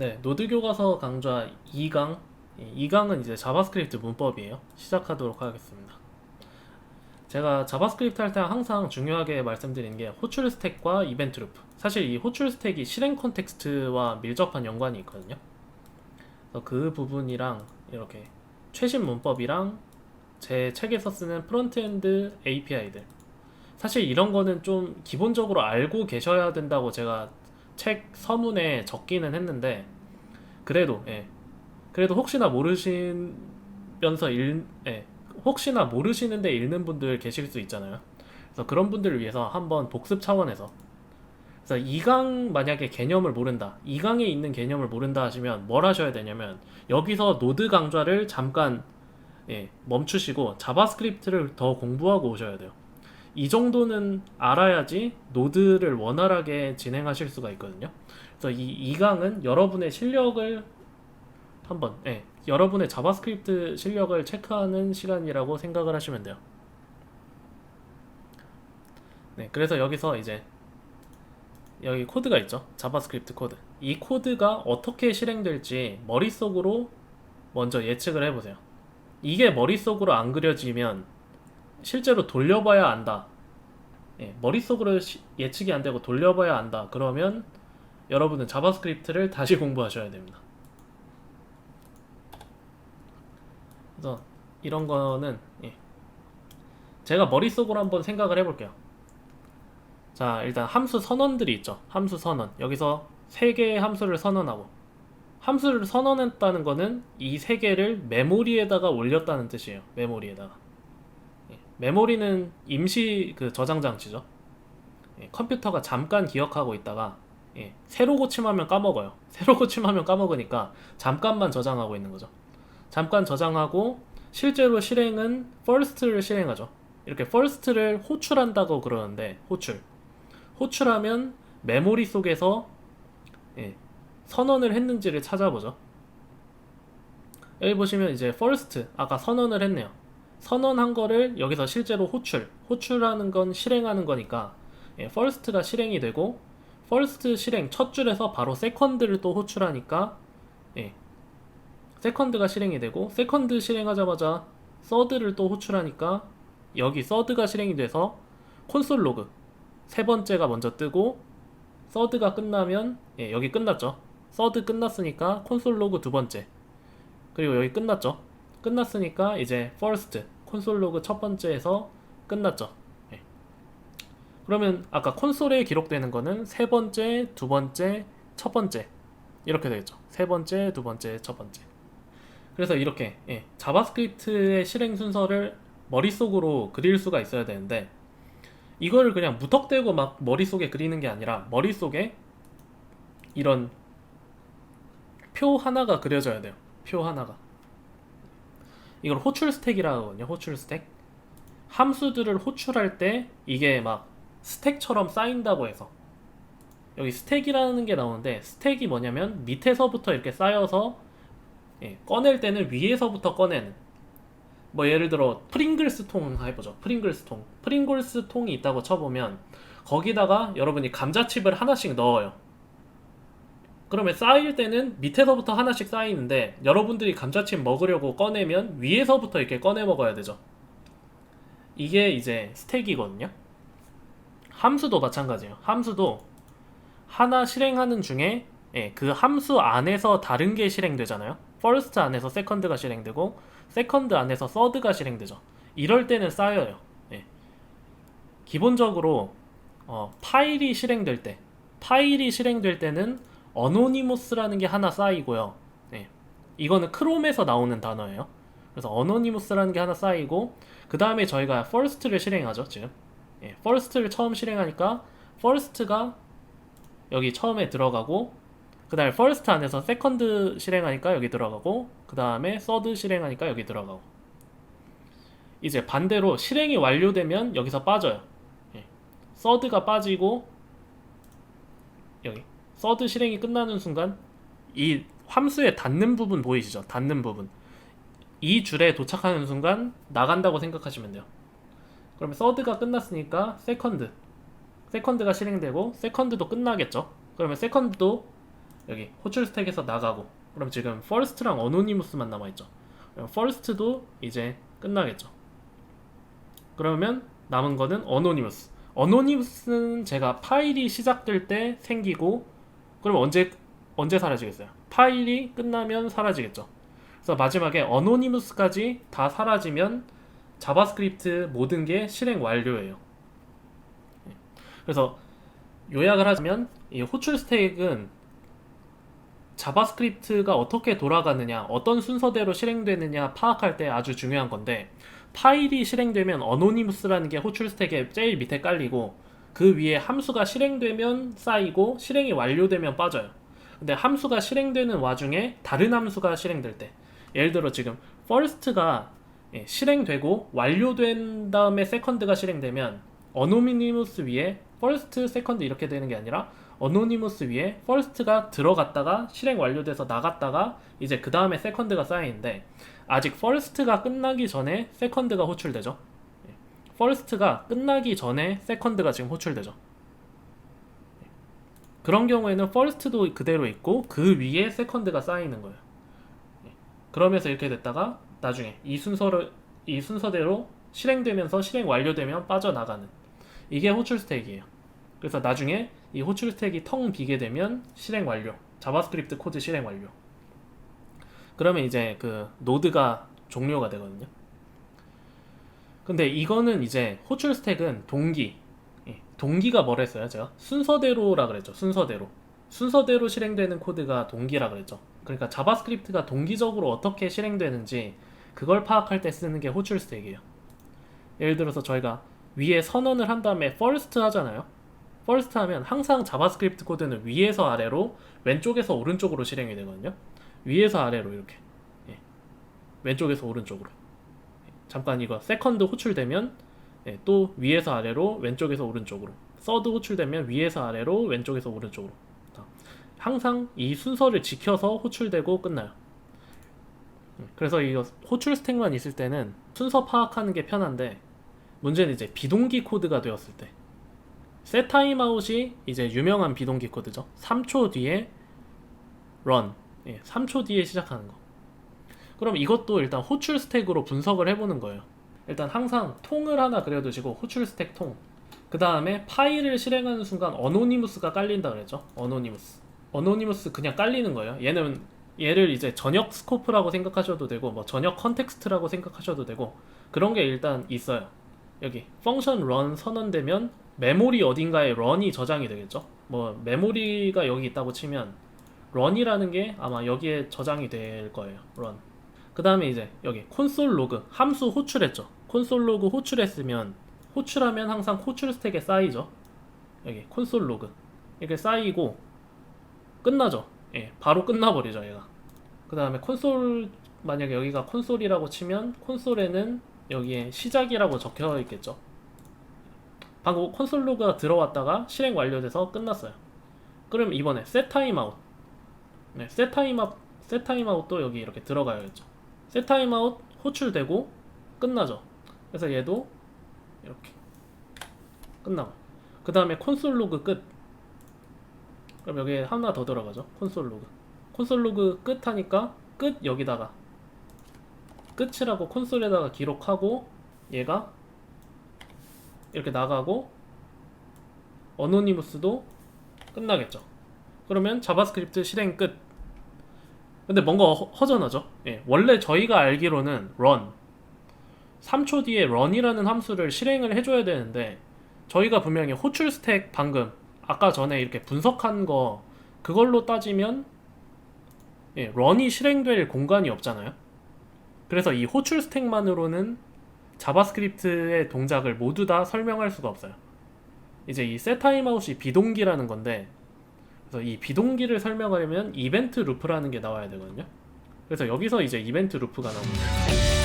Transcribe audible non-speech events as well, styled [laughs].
네, 노드 교과서 강좌 2강. 2강은 이제 자바스크립트 문법이에요. 시작하도록 하겠습니다. 제가 자바스크립트 할 때 항상 중요하게 말씀드리는 게 호출 스택과 이벤트 루프. 사실 이 호출 스택이 실행 콘텍스트와 밀접한 연관이 있거든요. 그 부분이랑 이렇게 최신 문법이랑 제 책에서 쓰는 프론트엔드 API들. 사실 이런 거는 좀 기본적으로 알고 계셔야 된다고 제가 책 서문에 적기는 했는데 그래도 예. 그래도 혹시나 모르시면서 읽 예. 혹시나 모르시는데 읽는 분들 계실 수 있잖아요. 그래서 그런 분들을 위해서 한번 복습 차원에서 그래서 2강 만약에 개념을 모른다. 2강에 있는 개념을 모른다 하시면 뭘 하셔야 되냐면 여기서 노드 강좌를 잠깐 예, 멈추시고 자바스크립트를 더 공부하고 오셔야 돼요. 이 정도는 알아야지 노드를 원활하게 진행하실 수가 있거든요. 그래서 이 2강은 여러분의 실력을 한번, 예, 여러분의 자바스크립트 실력을 체크하는 시간이라고 생각을 하시면 돼요. 네, 그래서 여기서 이제 여기 코드가 있죠. 자바스크립트 코드. 이 코드가 어떻게 실행될지 머릿속으로 먼저 예측을 해보세요. 이게 머릿속으로 안 그려지면 실제로 돌려봐야 안다. 예, 머릿속으로 시- 예측이 안 되고 돌려봐야 안다. 그러면 여러분은 자바스크립트를 다시 [laughs] 공부하셔야 됩니다. 그래서 이런 거는 예. 제가 머릿속으로 한번 생각을 해볼게요. 자, 일단 함수 선언들이 있죠. 함수 선언. 여기서 세 개의 함수를 선언하고 함수를 선언했다는 거는 이 세 개를 메모리에다가 올렸다는 뜻이에요. 메모리에다가. 예, 메모리는 임시 그 저장 장치죠. 예, 컴퓨터가 잠깐 기억하고 있다가 예, 새로 고침하면 까먹어요. [laughs] 새로 고침하면 까먹으니까 잠깐만 저장하고 있는 거죠. 잠깐 저장하고 실제로 실행은 first를 실행하죠. 이렇게 first를 호출한다고 그러는데 호출. 호출하면 메모리 속에서 예, 선언을 했는지를 찾아보죠. 여기 보시면 이제 first 아까 선언을 했네요. 선언한 거를 여기서 실제로 호출, 호출하는 건 실행하는 거니까 예, first가 실행이 되고 first 실행 첫 줄에서 바로 second를 또 호출하니까 예, second가 실행이 되고 second 실행하자마자 third를 또 호출하니까 여기 third가 실행이 돼서 콘솔 로그 세 번째가 먼저 뜨고 third가 끝나면 예, 여기 끝났죠. third 끝났으니까 콘솔 로그 두 번째 그리고 여기 끝났죠. 끝났으니까 이제 first 콘솔 로그 첫 번째에서 끝났죠. 예. 그러면 아까 콘솔에 기록되는 거는 세 번째, 두 번째, 첫 번째 이렇게 되겠죠. 세 번째, 두 번째, 첫 번째. 그래서 이렇게 예, 자바스크립트의 실행 순서를 머릿속으로 그릴 수가 있어야 되는데 이거를 그냥 무턱대고 막 머릿속에 그리는 게 아니라 머릿속에 이런 표 하나가 그려져야 돼요. 표 하나가. 이걸 호출 스택이라고 하거든요. 호출 스택. 함수들을 호출할 때 이게 막 스택처럼 쌓인다고 해서 여기 스택이라는 게 나오는데 스택이 뭐냐면 밑에서부터 이렇게 쌓여서 예, 꺼낼 때는 위에서부터 꺼내는 뭐 예를 들어 프링글스 통 해보죠. 프링글스 통. 프링글스 통이 있다고 쳐보면 거기다가 여러분이 감자칩을 하나씩 넣어요. 그러면 쌓일 때는 밑에서부터 하나씩 쌓이는데 여러분들이 감자칩 먹으려고 꺼내면 위에서부터 이렇게 꺼내 먹어야 되죠. 이게 이제 스택이거든요. 함수도 마찬가지예요. 함수도 하나 실행하는 중에 예, 그 함수 안에서 다른 게 실행되잖아요. first 안에서 second가 실행되고 second 안에서 third가 실행되죠. 이럴 때는 쌓여요. 예. 기본적으로 어, 파일이 실행될 때 파일이 실행될 때는 어노니모스라는 게 하나 쌓이고요. 네. 이거는 크롬에서 나오는 단어예요. 그래서 어노니모스라는 게 하나 쌓이고 그 다음에 저희가 first를 실행하죠 지금. 예, first를 처음 실행하니까 first가 여기 처음에 들어가고 그 다음에 first 안에서 second 실행하니까 여기 들어가고 그 다음에 third 실행하니까 여기 들어가고 이제 반대로 실행이 완료되면 여기서 빠져요. 예. third가 빠지고 여기 서드 실행이 끝나는 순간 이 함수에 닿는 부분 보이시죠? 닿는 부분. 이 줄에 도착하는 순간 나간다고 생각하시면 돼요. 그러면 서드가 끝났으니까 세컨드. 세컨드가 실행되고 세컨드도 끝나겠죠? 그러면 세컨드도 여기 호출 스택에서 나가고 그럼 지금 first랑 어노니무스만 남아 있죠. 그럼 first도 이제 끝나겠죠. 그러면 남은 거는 어노니무스. 어노니무스는 제가 파일이 시작될 때 생기고 그럼 언제 언제 사라지겠어요? 파일이 끝나면 사라지겠죠. 그래서 마지막에 어노니무스까지 다 사라지면 자바스크립트 모든 게 실행 완료예요. 예. 그래서 요약을 하자면 이 호출 스택은 자바스크립트가 어떻게 돌아가느냐, 어떤 순서대로 실행되느냐 파악할 때 아주 중요한 건데 파일이 실행되면 어노니무스라는 게 호출 스택의 제일 밑에 깔리고 그 위에 함수가 실행되면 쌓이고 실행이 완료되면 빠져요. 근데 함수가 실행되는 와중에 다른 함수가 실행될 때 예를 들어 지금 first가 예, 실행되고 완료된 다음에 second가 실행되면 어노니무스 위에 first, second 이렇게 되는 게 아니라 어노니무스 위에 first가 들어갔다가 실행 완료돼서 나갔다가 이제 그 다음에 second가 쌓이는데 아직 first가 끝나기 전에 second가 호출되죠. 예. first가 끝나기 전에 second가 지금 호출되죠. 예. 그런 경우에는 first도 그대로 있고 그 위에 second가 쌓이는 거예요. 예. 그러면서 이렇게 됐다가 나중에 이 순서를 이 순서대로 실행되면서 실행 완료되면 빠져나가는 이게 호출 스택이에요. 그래서 나중에 이 호출 스택이 텅 비게 되면 실행 완료. 자바스크립트 코드 실행 완료. 그러면 이제 그 노드가 종료가 되거든요. 근데 이거는 이제 호출 스택은 동기. 예, 동기가 뭐랬어요? 제가 순서대로라 그랬죠. 순서대로. 순서대로 실행되는 코드가 동기라 그랬죠. 그러니까 자바스크립트가 동기적으로 어떻게 실행되는지 그걸 파악할 때 쓰는 게 호출 스택이에요. 예를 들어서 저희가 위에 선언을 한 다음에 first 하잖아요. first 하면 항상 자바스크립트 코드는 위에서 아래로 왼쪽에서 오른쪽으로 실행이 되거든요. 위에서 아래로 이렇게 예. 왼쪽에서 오른쪽으로 예. 잠깐 이거 세컨드 호출되면 예, 또 위에서 아래로 왼쪽에서 오른쪽으로 서드 호출되면 위에서 아래로 왼쪽에서 오른쪽으로 자, 항상 이 순서를 지켜서 호출되고 끝나요. 음, 그래서 이거 호출 스택만 있을 때는 순서 파악하는 게 편한데 문제는 이제 비동기 코드가 되었을 때 timeout이 이제 유명한 비동기 코드죠. 3초 뒤에 run 예, 3초 뒤에 시작하는 거. 그럼 이것도 일단 호출 스택으로 분석을 해보는 거예요. 일단 항상 통을 하나 그려두시고 호출 스택 통. 그 다음에 파일을 실행하는 순간 어노니무스가 깔린다 그랬죠. 어노니무스. 어노니무스 그냥 깔리는 거예요. 얘는 얘를 이제 전역 스코프라고 생각하셔도 되고 뭐 전역 컨텍스트라고 생각하셔도 되고 그런 게 일단 있어요. 여기 펑션 run 선언되면 메모리 어딘가에 run이 저장이 되겠죠. 뭐 메모리가 여기 있다고 치면 run이라는 게 아마 여기에 저장이 될 거예요. run. 그 다음에 이제 여기 콘솔 로그 함수 호출했죠. 콘솔 로그 호출했으면 호출하면 항상 호출 스택에 쌓이죠. 여기 콘솔 로그 이렇게 쌓이고 끝나죠. 예, 바로 끝나버리죠 얘가. 그 다음에 콘솔 만약에 여기가 콘솔이라고 치면 콘솔에는 여기에 시작이라고 적혀 있겠죠. 방금 콘솔 로그가 들어왔다가 실행 완료돼서 끝났어요. 그럼 이번에 set timeout 네, set timeout set timeout도 여기 이렇게 들어가야겠죠. Set timeout 호출되고 끝나죠. 그래서 얘도 이렇게 끝나고 그 다음에 콘솔 로그 끝. 그럼 여기에 하나 더 들어가죠. 콘솔 로그. 콘솔 로그 끝 하니까 끝 여기다가 끝이라고 콘솔에다가 기록하고 얘가 이렇게 나가고 어노니무스도 끝나겠죠. 그러면 자바스크립트 실행 끝. 근데 뭔가 허, 허전하죠. 예, 원래 저희가 알기로는 run 3초 뒤에 run이라는 함수를 실행을 해줘야 되는데 저희가 분명히 호출 스택 방금 아까 전에 이렇게 분석한 거 그걸로 따지면 예, run이 실행될 공간이 없잖아요. 그래서 이 호출 스택만으로는 자바스크립트의 동작을 모두 다 설명할 수가 없어요. 이제 이 setTimeout이 비동기라는 건데 그래서 이 비동기를 설명하려면 이벤트 루프라는 게 나와야 되거든요. 그래서 여기서 이제 이벤트 루프가 나옵니다.